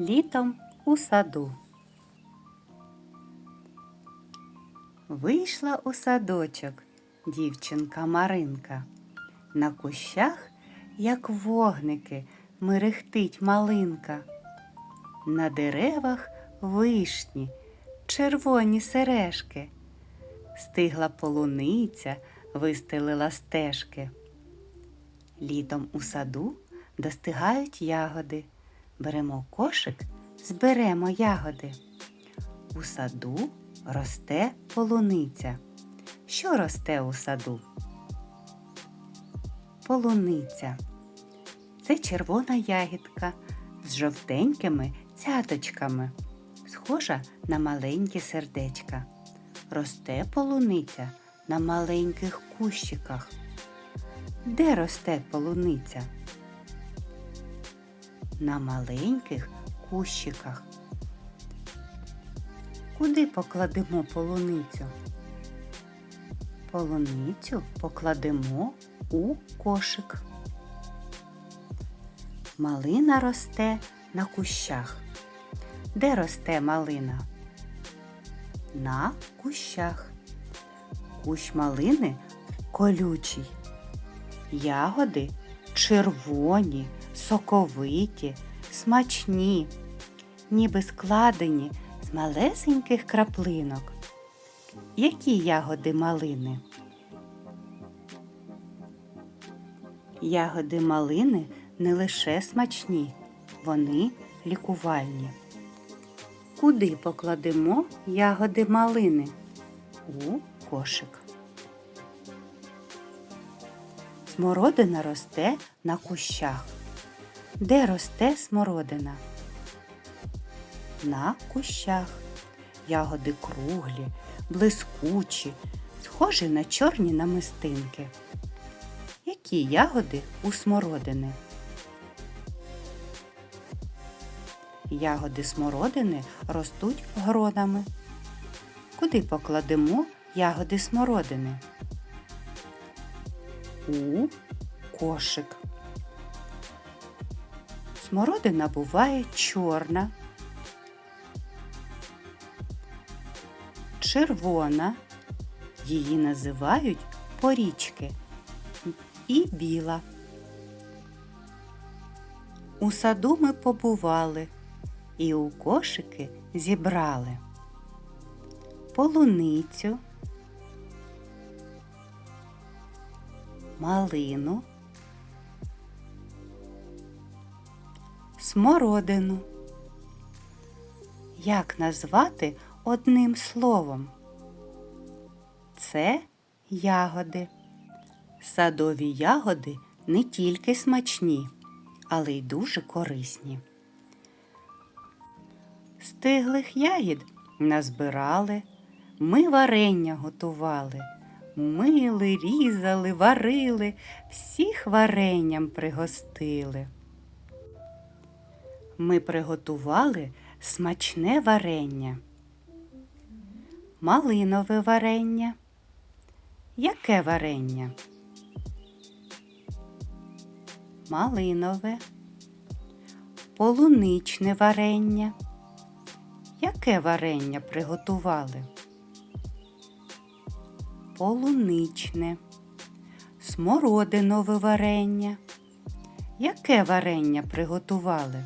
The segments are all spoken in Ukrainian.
Літом у саду. Вийшла у садочок дівчинка Маринка. На кущах, як вогники, мерехтить малинка. На деревах вишні, червоні сережки. Стигла полуниця, вистелила стежки. Літом у саду достигають ягоди. Беремо кошик, зберемо ягоди. У саду росте полуниця. Що росте у саду? Полуниця. Це червона ягідка з жовтенькими цяточками, схожа на маленькі сердечка. Росте полуниця на маленьких кущиках. Де росте полуниця? На маленьких кущиках. Куди покладемо полуницю? Полуницю покладемо у кошик. Малина росте на кущах. Де росте малина? На кущах. Кущ малини колючий. Ягоди червоні, соковиті, смачні, ніби складені з малесеньких краплинок. Які ягоди малини? Ягоди малини не лише смачні, вони лікувальні. Куди покладемо ягоди малини? У кошик. Смородина росте на кущах. Де росте смородина? На кущах. Ягоди круглі, блискучі, схожі на чорні намистинки. Які ягоди у смородини? Ягоди смородини ростуть гронами. Куди покладемо ягоди смородини? У кошик. Смородина буває чорна, червона, її називають порічки і біла. У саду ми побували і у кошики зібрали полуницю, малину, смородину. Як назвати одним словом? Це ягоди. Садові ягоди не тільки смачні, але й дуже корисні. Стиглих ягід назбирали, ми варення готували, мили, різали, варили, всіх варенням пригостили. Ми приготували смачне варення, малинове варення. Яке варення? Малинове, полуничне варення. Яке варення приготували? Полуничне, смородинове варення. Яке варення приготували?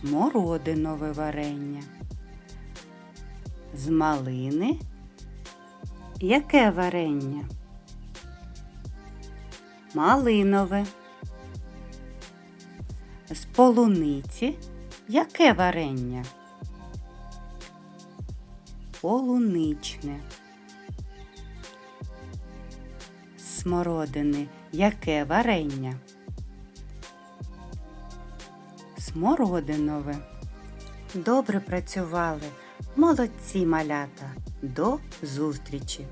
Смородинове варення. З малини. Яке варення? Малинове. З полуниці. Яке варення? Полуничне. Смородини. Яке варення? Смородинове. Добре працювали. Молодці малята. До зустрічі!